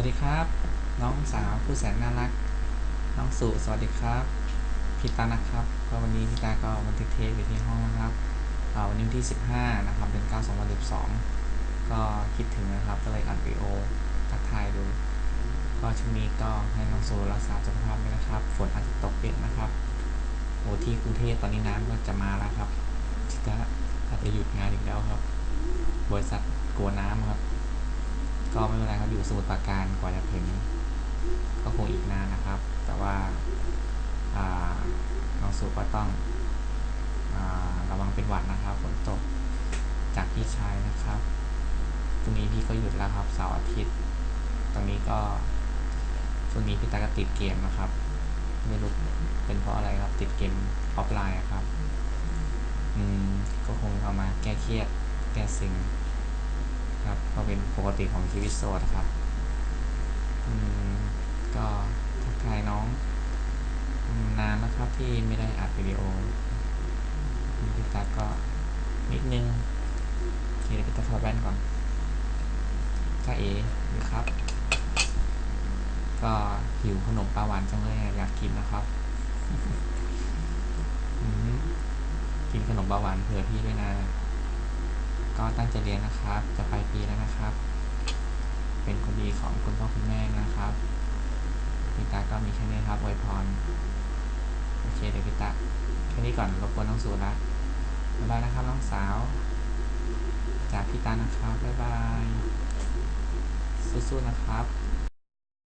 วัสดีครับ น้องสาวผู้แสนน่ารัก น้องสุสวัสดีครับพี่ตานะครับ ก็วันนี้พี่ตาก็บันทึกเทปอยู่ที่ห้องนะครับวันนี้ที่ 15 นะครับเดือน9 2012 ก็คิดถึงนะครับ ก็เลยอัดวิดีโอทักทายดู ก็ช่วงนี้ก็ให้น้องสุรักษาสุขภาพด้วยนะครับ ฝนอาจจะตกเยอะนะครับโอ้ที่กรุงเทพตอนนี้น้ำก็จะมาแล้วครับก็อาจจะหยุดงานอีกแล้วครับ บริษัทกลัวน้ำครับ ก็ไม่เป็นไรครับอยู่สมุทรปราการกว่าจะถึงก็คงอีกนานนะครับ แต่ว่าอ่าน้องสุก็ต้องอระวังเป็นหวัดนะครับฝนตกจากพี่ชายนะครับพรุ่งนี้พี่ก็หยุดแล้วครับเสาร์อาทิตย์ ตอนนี้ก็ช่วงนี้พี่ตากติดเกมนะครับ ไม่รู้เป็นเพราะอะไรครับ ติดเกมออฟไลน์ครับ อืมก็คงเอามาแก้เครียดแก้สิ่ง ครับ ก็เป็นปกติของชีวิตโสดครับอืมก็ทักทายน้อง นานแล้วครับที่ไม่ได้อัดวิดีโอพี่ตาก็นิดนึงโอเคเดี๋ยวพี่ตาถอดแว่นก่อนจ้าเอ๋นี่ครับ ก็หิวขนมปลาหวานจังเลยอยากกินนะครับอืมกินขนมปลาหวานเผื่อพี่ด้วยนะ ก็ตั้งใจเรียนนะครับ จะไปปีแล้วนะครับ เป็นคนดีของคุณพ่อคุณแม่นะครับพี่ตาก็มีแค่นี้ครับอวยพร โอเคเดี๋ยวพี่ตาแค่นี้ก่อนรบกวนน้องสูละบ๊ายบายนะครับน้องสาว จากพี่ตานะครับบ๊ายบายสู้ๆนะครับ